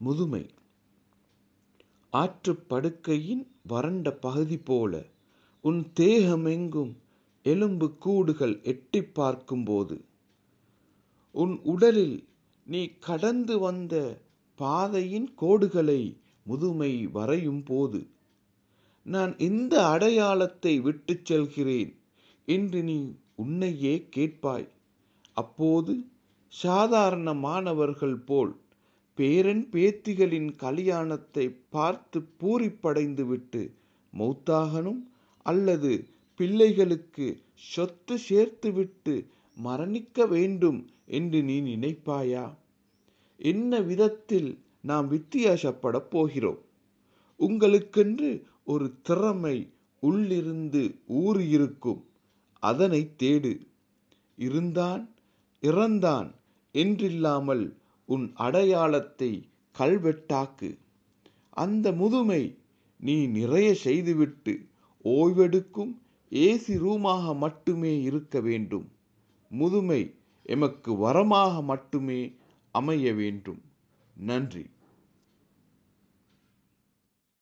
முதுமை. ஆற்றுப் படுக்கையின் வறண்ட பகுதி போல உன் தேகமெங்கும் எலும்பு கூடுகள் எட்டிப் பார்க்கும்போது உன் உடலில் நீ கடந்து வந்த பாதையின் கோடுகளை முதுமை வரையும் போது நான் இந்த அடையாளத்தை விட்டுச் செல்கிறேன் என்று நீ உன்னையே கேட்பாய். அப்போது சாதாரண மாணவர்கள் போல் பேரன் பேத்திகளின் கல்யாணத்தை பார்த்து பூரிப்படைந்து விட்டு மௌத்தாகனும் அல்லது பிள்ளைகளுக்கு சொத்து சேர்த்துவிட்டு மரணிக்க வேண்டும் என்று நீ நினைப்பாயா? என்ன விதத்தில் நாம் வித்தியாசப்படப் போகிறோம்? உங்களுக்கென்று ஒரு திறமை உள்ளிருந்து ஊறியிருக்கும். அதனை தேடு. இருந்தான் இறந்தான் என்றில்லாமல் உன் அடையாளத்தை கல்வெட்டாக்கு. அந்த முதுமை நீ நிறைய செய்துவிட்டு ஓய்வெடுக்கும் ஏசி ரூமாக மட்டுமே இருக்க வேண்டும். முதுமை எமக்கு வரமாக மட்டுமே அமைய வேண்டும். நன்றி.